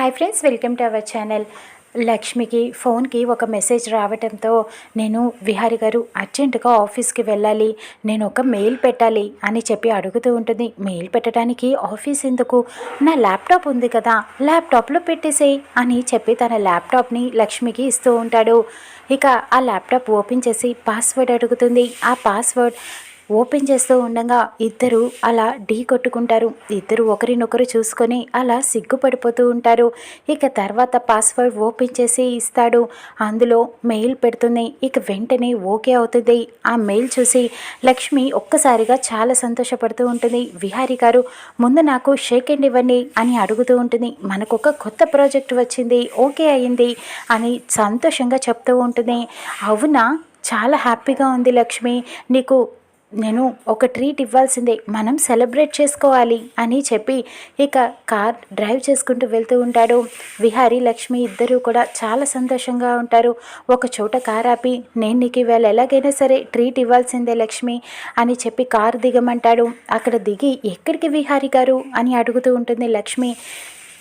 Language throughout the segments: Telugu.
Hi friends welcome to our channel లక్ష్మికి ఫోన్కి ఒక మెసేజ్ రావడంతో నేను విహారి గారు అర్జెంటుగా ఆఫీస్కి వెళ్ళాలి నేను ఒక మెయిల్ పెట్టాలి అని చెప్పి అడుగుతూ ఉంటుంది. మెయిల్ పెట్టడానికి ఆఫీస్ ఎందుకు? నా ల్యాప్టాప్ ఉంది కదా ల్యాప్టాప్లో పెట్టేసేయి అని చెప్పి తన ల్యాప్టాప్ని లక్ష్మికి ఇస్తూ ఉంటాడు. ఇక ఆ ల్యాప్టాప్ ఓపెన్ చేసి పాస్వర్డ్ అడుగుతుంది. ఆ పాస్వర్డ్ ఓపెన్ చేస్తూ ఉండగా ఇద్దరు అలా ఢీ కొట్టుకుంటారు. ఇద్దరు ఒకరినొకరు చూసుకొని అలా సిగ్గుపడిపోతూ ఉంటారు. ఇక తర్వాత పాస్వర్డ్ ఓపెన్ చేసి ఇస్తాడు. అందులో మెయిల్ పెడుతుంది. ఇక వెంటనే ఓకే అవుతుంది. ఆ మెయిల్ చూసి లక్ష్మి ఒక్కసారిగా చాలా సంతోషపడుతూ ఉంటుంది. విహారి గారు ముందు నాకు షేక్ అండ్ ఇవ్వండి అని అడుగుతూ ఉంటుంది. మనకు ఒక కొత్త ప్రాజెక్ట్ వచ్చింది. ఓకే అయింది అని సంతోషంగా చెప్తూ ఉంటుంది. అవునా? చాలా హ్యాపీగా ఉంది లక్ష్మి. నీకు నేను ఒక ట్రీట్ ఇవ్వాల్సిందే. మనం సెలబ్రేట్ చేసుకోవాలి అని చెప్పి ఇక కార్ డ్రైవ్ చేసుకుంటూ వెళ్తూ ఉంటాడు. విహారీ లక్ష్మి ఇద్దరూ కూడా చాలా సంతోషంగా ఉంటారు. ఒక చోట కార్ ఆపి నేను నీకు ఇవాళ ఎలాగైనా సరే ట్రీట్ ఇవ్వాల్సిందే లక్ష్మి అని చెప్పి కార్ దిగమంటాడు. అక్కడ దిగి ఎక్కడికి విహారి గారు? అని అడుగుతూ ఉంటుంది లక్ష్మి.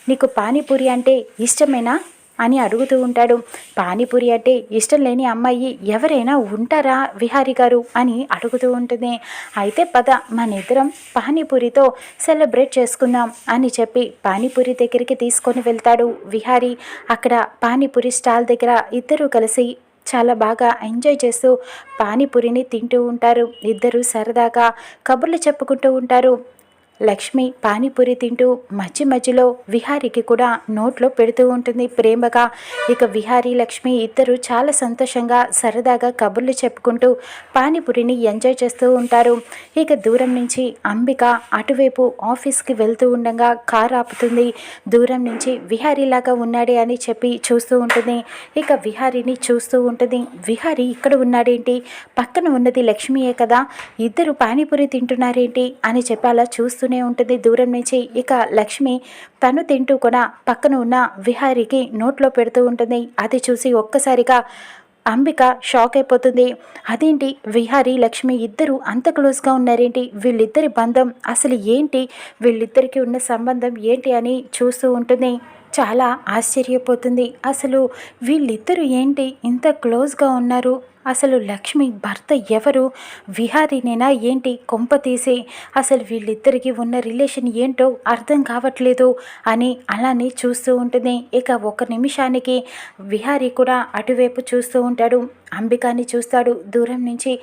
నీకు పానీపూరి అంటే ఇష్టమేనా? అని అడుగుతూ ఉంటాడు. పానీపూరి అంటే ఇష్టం లేని అమ్మాయి ఎవరైనా ఉంటారా విహారి గారు అని అడుగుతూ ఉంటుంది. అయితే పద మన ఇద్దరం పానీపూరితో సెలబ్రేట్ చేసుకుందాం అని చెప్పి పానీపూరి దగ్గరికి తీసుకొని వెళ్తాడు విహారి. అక్కడ పానీపూరి స్టాల్ దగ్గర ఇద్దరూ కలిసి చాలా బాగా ఎంజాయ్ చేస్తూ పానీపూరిని తింటూ ఉంటారు. ఇద్దరు సరదాగా కబుర్లు చెప్పుకుంటూ ఉంటారు. లక్ష్మి పానీపూరి తింటూ మధ్య మధ్యలో విహారికి కూడా నోట్లో పెడుతూ ఉంటుంది ప్రేమగా. ఇక విహారీ లక్ష్మి ఇద్దరు చాలా సంతోషంగా సరదాగా కబుర్లు చెప్పుకుంటూ పానీపూరిని ఎంజాయ్ చేస్తూ ఉంటారు. ఇక దూరం నుంచి అంబిక అటువైపు ఆఫీస్కి వెళ్తూ ఉండగా కార్ ఆపుతుంది. దూరం నుంచి విహారీలాగా ఉన్నాడే అని చెప్పి చూస్తూ ఉంటుంది. ఇక విహారీని చూస్తూ ఉంటుంది. విహారీ ఇక్కడ ఉన్నాడేంటి? పక్కన ఉన్నది లక్ష్మియే కదా. ఇద్దరు పానీపూరి తింటున్నారేంటి? అని చెప్పి అలా చూస్తూ చూస్తూనే ఉంటుంది. దూరం నుంచి ఇక లక్ష్మి తను తింటూ కూడా పక్కన ఉన్న విహారికి నోట్లో పెడుతూ ఉంటుంది. అది చూసి ఒక్కసారిగా అంబిక షాక్ అయిపోతుంది. అదేంటి విహారీ లక్ష్మి ఇద్దరు అంత క్లోజ్గా ఉన్నారేంటి? వీళ్ళిద్దరి బంధం అసలు ఏంటి? వీళ్ళిద్దరికి ఉన్న సంబంధం ఏంటి అని చూస్తూ ఉంటుంది. చాలా ఆశ్చర్యపోతుంది. అసలు వీళ్ళిద్దరూ ఏంటి ఇంత క్లోజ్గా ఉన్నారు? అసలు లక్ష్మి భర్త ఎవరు? విహారీనేనా ఏంటి కొంప తీసి? అసలు వీళ్ళిద్దరికి ఉన్న రిలేషన్ ఏంటో అర్థం కావట్లేదు అని అలానే చూస్తూ ఉంటుంది. ఇక ఒక నిమిషానికి విహారీ కూడా అటువైపు చూస్తూ ఉంటాడు. అంబికాని చూస్తాడు. దూరం నుంచి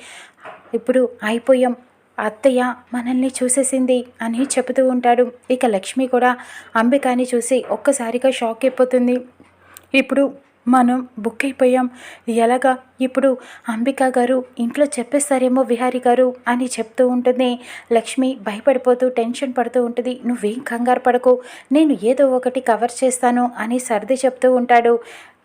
ఇప్పుడు అయిపోయాం. అత్తయ్య మనల్ని చూసేసింది అని చెబుతూ ఉంటాడు. ఇక లక్ష్మి కూడా అంబికాని చూసి ఒక్కసారిగా షాక్ అయిపోతుంది. ఇప్పుడు మనం బుక్ అయిపోయాం. ఎలాగా? ఇప్పుడు అంబిక గారు ఇంట్లో చెప్పేస్తారేమో విహారి గారు అని చెప్తూ ఉంటుంది. లక్ష్మి భయపడిపోతూ టెన్షన్ పడుతూ ఉంటుంది. నువ్వేం కంగారు పడకు. నేను ఏదో ఒకటి కవర్ చేస్తాను అని సర్ది చెప్తూ ఉంటాడు.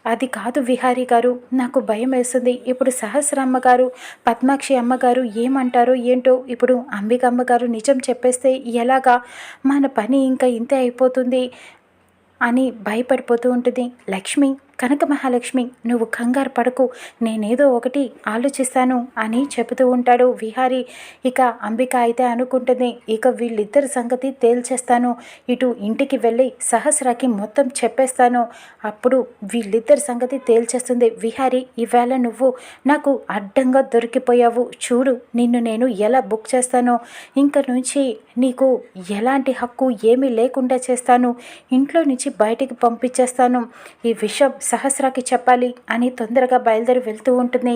అది కాదు విహారీ గారు నాకు భయం వేస్తుంది ఇప్పుడు సహస్రమ్మ గారు పద్మాక్షి అమ్మగారు ఏమంటారో ఏంటో ఇప్పుడు అంబికమ్మ గారు నిజం చెప్పేస్తే ఎలాగా? మన పని ఇంకా ఇంతే అయిపోతుంది అని భయపడిపోతూ ఉంటుంది. లక్ష్మి కనక మహాలక్ష్మి నువ్వు కంగారు పడకు. నేనేదో ఒకటి ఆలోచిస్తాను అని చెబుతూ ఉంటాడు విహారి. ఇక అంబిక అయితే అనుకుంటుంది ఇక వీళ్ళిద్దరి సంగతి తేల్చేస్తాను. ఇటు ఇంటికి వెళ్ళి సహస్రాకి మొత్తం చెప్పేస్తాను. అప్పుడు వీళ్ళిద్దరి సంగతి తేల్చేస్తుంది విహారి. ఈవేళ నువ్వు నాకు అడ్డంగా దొరికిపోయావు. చూడు నిన్ను నేను ఎలా బుక్ చేస్తానో. ఇంక నుంచి నీకు ఎలాంటి హక్కు ఏమీ లేకుండా చేస్తాను. ఇంట్లో నుంచి బయటికి పంపించేస్తాను. ఈ విషయం సహస్రాకి చెప్పాలి అని తొందరగా బయలుదేరి వెళ్తూ ఉంటుంది.